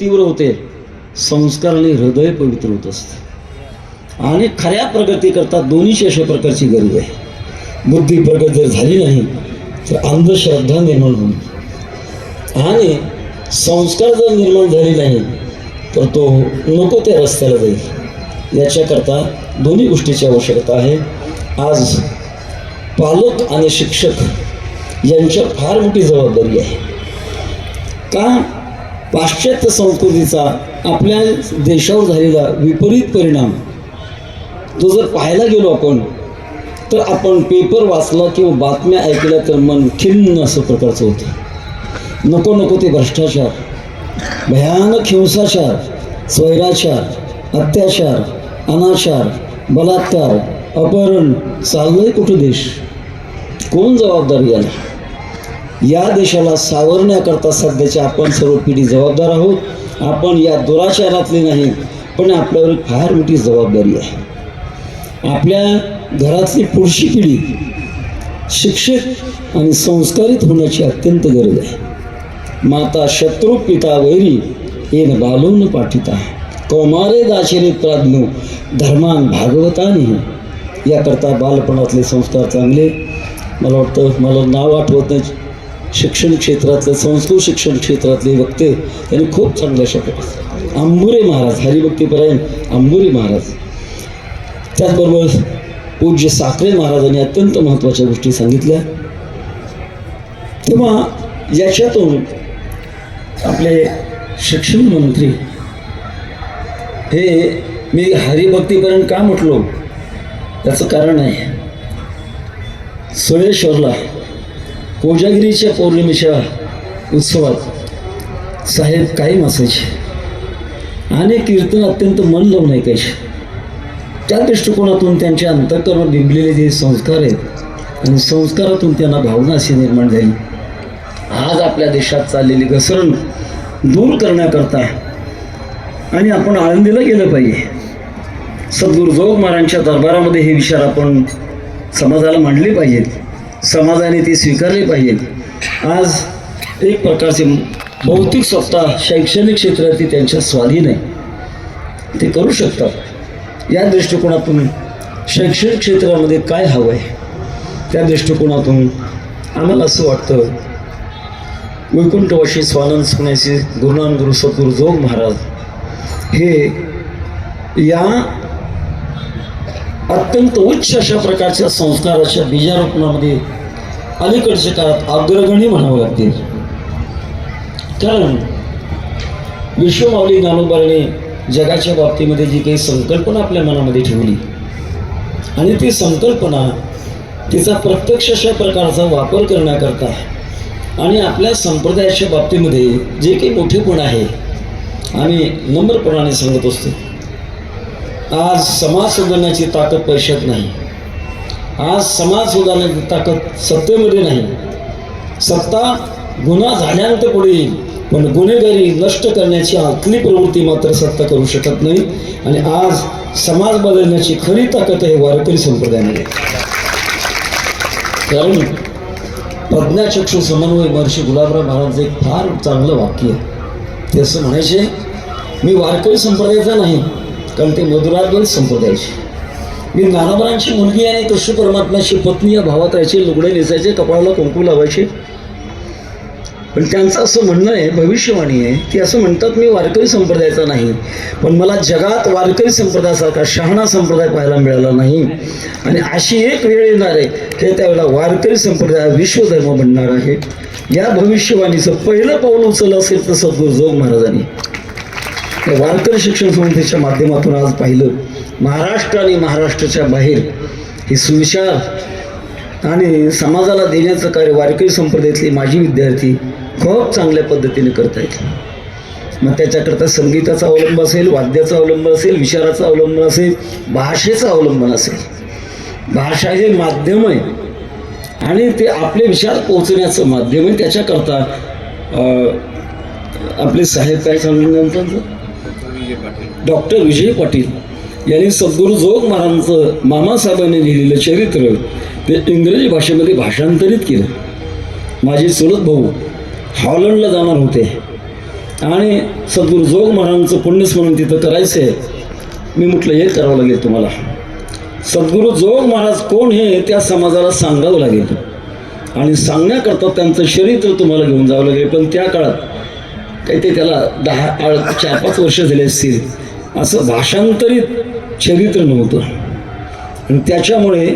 तीव्र होते. संस्कार हृदय पवित्र होत असतं. आणि खऱ्या प्रगतीकरता दोन्हीशी अशा प्रकारची गरज आहे. बुद्धी प्रगत जर झाली नाही तर अंधश्रद्धा निर्माण होईल. आणि संस्कार जर निर्माण झाले नाही तर तो नको त्या रस्त्याला जाईल. याच्याकरता दोन्ही गोष्टीची आवश्यकता आहे. आज पालक आणि शिक्षक यांच्या फार मोठी जबाबदारी आहे. का पाश्चात्य संस्कृतीचा आपल्या देशावर झालेला विपरीत परिणाम तो जर पाहायला गेलो आपण तर आपण पेपर वाचला किंवा बातम्या ऐकल्या तर मन खिन्न असं प्रकारचं होतं. नको नको ते भ्रष्टाचार भयानक हिंसाचार स्वैराचार अत्याचार अनाचार बलात्कार अपहरण चाललंय कुठं देश? कोण जबाबदारी याला? या देशाला सावरण्याकरता सध्याच्या आपण सर्व पिढी जबाबदार आहोत. आपण या दुराचारातले नाही पण आपल्यावर फार मोठी जबाबदारी आहे. आपल्या घरातली पुढची पिढी शिक्षित आणि संस्कारित होण्याची अत्यंत गरज आहे. माता शत्रू पिता वैरी येन बालून पाठिता. कौमारे दाचिरे प्राज्ञ धर्मान भागवतानी. याकरता बालपणातले संस्कार चांगले. मला वाटतं मला नाव आठवत नाही. शिक्षण क्षेत्रातलं संस्कृत शिक्षण क्षेत्रातले वक्ते त्यांनी खूप चांगल्या शब्द आंबुरे महाराज हरिभक्तीपरायण आंबुरे महाराज. त्याचबरोबर पूज्य साखरे महाराजांनी अत्यंत महत्त्वाच्या गोष्टी सांगितल्या. तेव्हा याच्यातून आपले शिक्षण मंत्री हे मी हरिभक्तीपर्यंत का म्हटलो? त्याचं कारण आहे. सोळेश्वरला कोजागिरीच्या पौर्णिमेच्या उत्सवात साहेब कायम असायचे. आणि कीर्तन अत्यंत मन लावून ऐकायचे. त्या दृष्टिकोनातून त्यांच्या अंतकरण बिंबलेले जे संस्कार आहेत आणि संस्कारातून त्यांना भावना अशी निर्माण झाली. आज आपल्या देशात चाललेली घसरण दूर करण्याकरता आणि आपण आळंदीला गेलं पाहिजे. सद्गुरू जोग महाराजांच्या दरबारामध्ये हे विचार आपण समाजाला मांडले पाहिजेत. समाजाने ती स्वीकारली पाहिजेत. आज एक प्रकारचे भौतिक सत्ता शैक्षणिक क्षेत्रातली त्यांच्या स्वाधीन आहे ते करू शकतात. या दृष्टिकोनातून शैक्षणिक क्षेत्रामध्ये काय हवं आहे त्या दृष्टिकोनातून आम्हाला असं वाटतं वैकुंठवाशी स्वानंद सुनायचे गुरुनान गुरु सद्गुरु जोग महाराज हे या अत्यंत उच्च अशा प्रकारच्या संस्काराच्या बीजारोपणामध्ये अलीकडच्या काळात अग्रगणी म्हणावं लागतील कारण विश्वमावली ज्ञानोबाने जगाच्या बाबतीमध्ये जी काही संकल्पना आपल्या मनामध्ये ठेवली आणि ती संकल्पना तिचा प्रत्यक्ष अशा प्रकारचा वापर करण्याकरता आणि आपल्या संप्रदायाच्या बाबतीमध्ये जे काही मोठेपण आहे आम्ही नम्रपणाने सांगत असतो. आज समाज सुधारण्याची ताकद पैशात नाही. आज समाज सुधारण्याची ताकद सत्तेमध्ये नाही. सत्ता गुन्हा झाल्यानंतर पुढे येईल पण गुन्हेगारी नष्ट करण्याची आतली प्रवृत्ती मात्र सत्ता करू शकत नाही आणि आज समाज बदलण्याची खरी ताकद आहे वारकरी संप्रदायामध्ये. कारण प्रज्ञाचक्षु समन्वय महर्षी गुलाबराव महाराजांचं एक फार चांगलं वाक्य आहे. ते असं म्हणायचे मी वारकरी संप्रदायाचा नाही कारण ते मधुराद्वैत संप्रदायाची मी ज्ञानोबरांची मुलगी आणि कृष्ण परमात्म्याची पत्नी या भावात राहायचे लुगडे नेसायचे कपाळाला कुंकू लावायचे. पण त्यांचं असं म्हणणं आहे भविष्यवाणी आहे की असं म्हणतात मी वारकरी संप्रदायाचा नाही पण मला जगात वारकरी संप्रदायासारखा शहाणा संप्रदाय पाहायला मिळाला नाही. आणि अशी एक वेळ येणार आहे की त्यावेळेला वारकरी संप्रदाय विश्वधर्म बनणार आहे. या भविष्यवाणीचं पहिलं पाऊल उचललं असेल तर सद्गुरू जोग महाराजांनी. तर वारकरी शिक्षण संस्थेच्या माध्यमातून आज पाहिलं महाराष्ट्र आणि महाराष्ट्राच्या बाहेर हे सुविचार आणि समाजाला देण्याचं कार्य वारकरी संप्रदायातले माजी विद्यार्थी खूप चांगल्या पद्धतीने करत आहेत. मग त्याच्याकरता संगीताचा अवलंब असेल वाद्याचा अवलंब असेल विचाराचा अवलंब असेल भाषेचा अवलंबन असेल. भाषा हे माध्यम आहे आणि ते आपले विचार पोहोचण्याचं माध्यम आहे. त्याच्याकरता आपले साहेब काय सांगून त्यांचं डॉक्टर विजय पाटील यांनी सद्गुरू जोग महाराजांचं मामासाहेबांनी लिहिलेलं चरित्र ते इंग्रजी भाषेमध्ये भाषांतरित केलं. माझे चुलत भाऊ हॉलंडला जाणार होते. आणि सद्गुरू जोग महाराजांचं पुण्यस्मरण तिथं करायचं आहे. मी म्हटलं हे करावं लागेल तुम्हाला. सद्गुरू जोग महाराज कोण हे त्या समाजाला सांगावं लागेल. आणि सांगण्याकरता त्यांचं चरित्र तुम्हाला घेऊन जावं लागेल. पण त्या काळात काही ते त्याला दहा चार पाच वर्ष झाले असतील. असं भाषांतरित चरित्र नव्हतं. आणि त्याच्यामुळे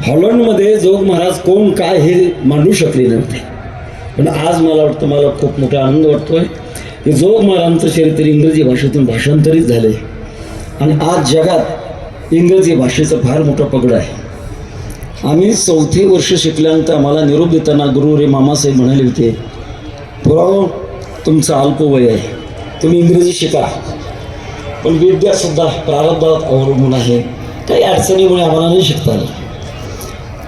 हॉलंडमध्ये जोग महाराज कोण काय हे मांडू शकले नव्हते. पण आज मला वाटतं मला खूप मोठा आनंद वाटतोय. की जोग महाराजांचं चरित्र इंग्रजी भाषेतून भाषांतरित झाले आणि आज जगात इंग्रजी भाषेचं फार मोठा पगड आहे. आम्ही चौथे वर्ष शिकल्यानंतर आम्हाला निरोप देताना गुरु रे मामासाहेब म्हणाले होते पुराव तुमचं अल्पवय आहे. तुम्ही इंग्रजी शिका. पण विद्यासुद्धा प्रारब्धात अवलंबून आहे. काही अडचणीमुळे आम्हाला नाही शिकता आलं.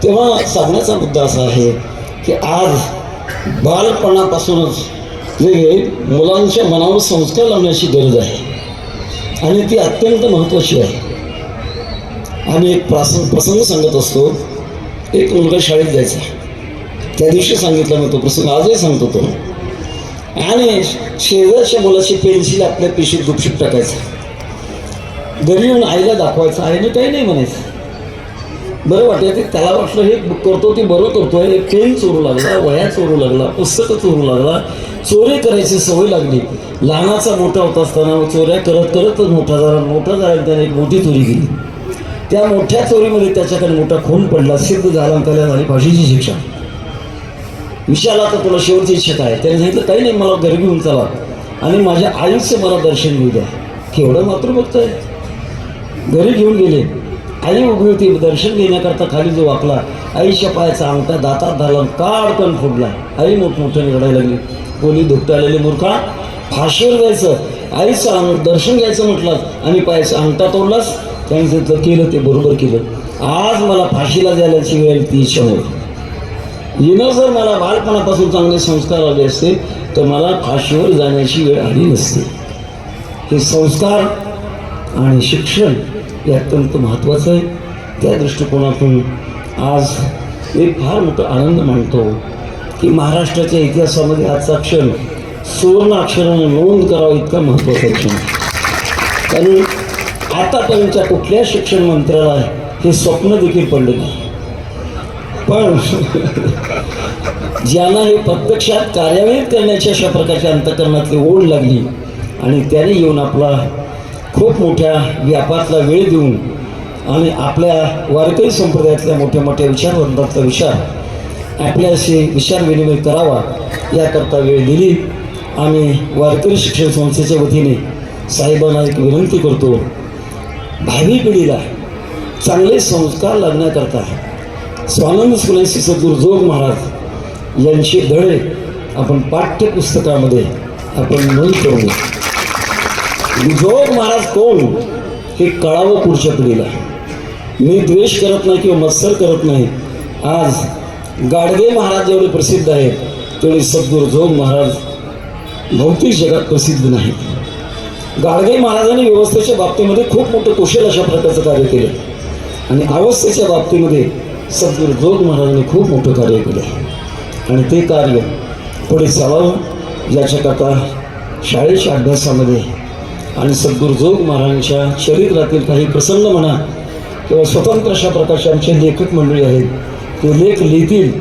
तेव्हा सांगण्याचा मुद्दा असा आहे की आज बालपणापासूनच जे मुलांच्या मनावर संस्कार लावण्याची गरज आहे. आणि ती अत्यंत महत्त्वाची आहे. आम्ही एक प्रासंग प्रसंग सांगत असतो. एक मुलगा शाळेत जायचा. त्या दिवशी सांगितला मी तो प्रसंग आजही सांगतो तो. आणि शेजारच्या मुलाची पेन्सिल आपल्या पिशवीत गुपशीत टाकायचं. घरी येऊन आईला दाखवायचं. आईने काही नाही म्हणायचं. बरं वाटायचं त्याला वाटलं हे करतो ते बरं करतोय. पेन चोरू लागला वह्या चोरू लागला पुस्तकं चोरू लागला. चोरी करायची सवय लागली. लहानाचा मोठा होत असताना चोऱ्या करत करतच मोठा झाला. मोठा झाला त्याने एक मोठी चोरी केली. त्या मोठ्या चोरीमध्ये त्याच्याकडे मोठा खून पडला. सिद्ध झाला त्याला झाली फाशीची शिक्षा. विशाला तर तुला शेवटची इच्छा आहे. त्याने सांगितलं काही नाही मला घरी घेऊन चला. आणि माझ्या आईचं मला दर्शन घेऊ द्या. केवढं मात्र आहे. घरी घेऊन गेले. आई उभी होती दर्शन घेण्याकरता खाली जो वाकला आईच्या पायाचा अंगठा दातात धरला काडकन फोडला. आई मोठमोठ्याने रडायला लागली. कोणी धुकटा आलेली मूर्खा फाशीवर जायचं. आईचं अंग दर्शन घ्यायचं म्हटलं आणि पायाचा अंगठा तोडलास. त्यांनी सांगितलं केलं ते बरोबर केलं. आज मला फाशीला जायला वेळ ती इच्छा होती हिनं जर मला बालपणापासून चांगले संस्कार आले असते तर मला फाशीवर जाण्याची वेळ आली नसते. हे संस्कार आणि शिक्षण हे अत्यंत महत्त्वाचं आहे. त्या दृष्टिकोनातून आज एक फार मोठा आनंद मानतो की महाराष्ट्राच्या इतिहासामध्ये आजचा क्षण सुवर्ण अक्षराने नोंद करावा इतका महत्त्वाचा क्षण. आहे. कारण आतापर्यंतच्या कुठल्या शिक्षण मंत्र्याला हे स्वप्न देखील पडलं नाही. पण ज्यांना हे प्रत्यक्षात कार्यान्वित करण्याची अशा प्रकारच्या अंतकरणातली ओढ लागली आणि त्याने येऊन आपला खूप मोठ्या व्यापारातला वेळ देऊन आणि आपल्या वारकरी संप्रदायातल्या मोठ्या मोठ्या विचारवंतांचा विचार आपल्याशी विचार विनिमय करावा याकरता वेळ दिली. आम्ही वारकरी शिक्षण संस्थेच्या वतीने साहेबांना एक विनंती करतो भावी पिढीला चांगले संस्कार लागण्याकरता स्वानंद सुनाशी सद्गुरू जोग महाराज यांचे धडे आपण पाठ्यपुस्तकामध्ये आपण नोंद करू. जोग महाराज कोण हे कळावं पुढच्या पिढीला. मी द्वेष करत नाही किंवा मत्सर करत नाही. आज गाडगे महाराज जेवढे प्रसिद्ध आहेत तेवढे सद्गुरू जोग महाराज भौतिक जगात प्रसिद्ध नाहीत. गाडगे महाराजांनी व्यवस्थेच्या बाबतीमध्ये खूप मोठं कुशल अशा प्रकारचं कार्य केलं. आणि अवस्थेच्या बाबतीमध्ये सद्गुरू जोग महाराजांनी खूप मोठं कार्य केलं. आणि ते कार्य पुढे चालावं याच्याकरता शाळेच्या अभ्यासामध्ये आणि सद्गुरू जोग महाराजांच्या शरीरातील काही प्रसंग म्हणा किंवा स्वतंत्र अशा प्रकारचे आमचे लेखक मंडळी आहेत ते लेख लिहितील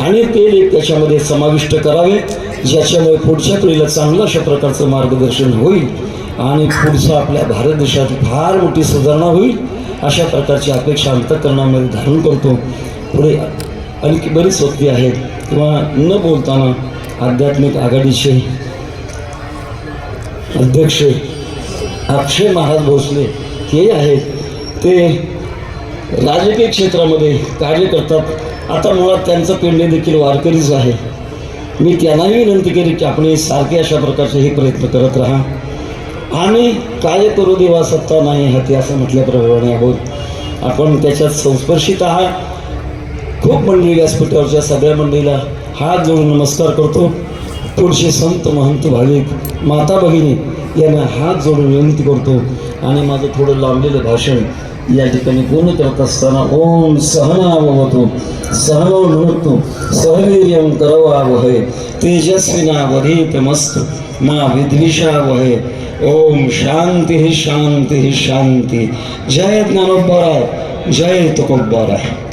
आणि ते लेख त्याच्यामध्ये समाविष्ट करावे ज्याच्यामुळे पुढच्या पिढीला चांगलं अशा प्रकारचं मार्गदर्शन होईल आणि पुढचं आपल्या भारत देशात फार मोठी सुधारणा होईल. अशा प्रकारची अपेक्षा अंतकरणामध्ये धारण करतो. पुढे आणखी बरीच व्यक्ती आहेत. किंवा न बोलताना आध्यात्मिक आघाडीचे अध्यक्ष अक्षय महाराज भोसले हे आहेत. ते राजकीय क्षेत्रामध्ये कार्य करतात. आता मुळात त्यांचं पिंडे देखील वारकरीच आहे. मी त्यांनाही विनंती केली की आपण सारखे अशा प्रकारचे हे प्रयत्न करत राहा. आम्ही काय करू देवा सत्ता नाही हाती असं म्हटल्याप्रमाणे आहोत आपण त्याच्यात संस्पर्शित आहात. खूप मंडळी व्यासपीठावरच्या सगळ्या मंडळीला हात जोडून नमस्कार करतो. पुढचे संत महंत भाविक माता भगिनी यांना हात जोडून विनंती करतो. आणि माझं थोडं लांबलेलं भाषण या ठिकाणी पूर्ण करत असताना ओम सहनावतो सहनो नृत्तो करवा करवावहै. तेजस्विना वधीतमस्तु मा विद्विषा वहे ওম শান্তি শান্তি শান্তি। জয় নানব্বরায় জয় তকব্বরায়।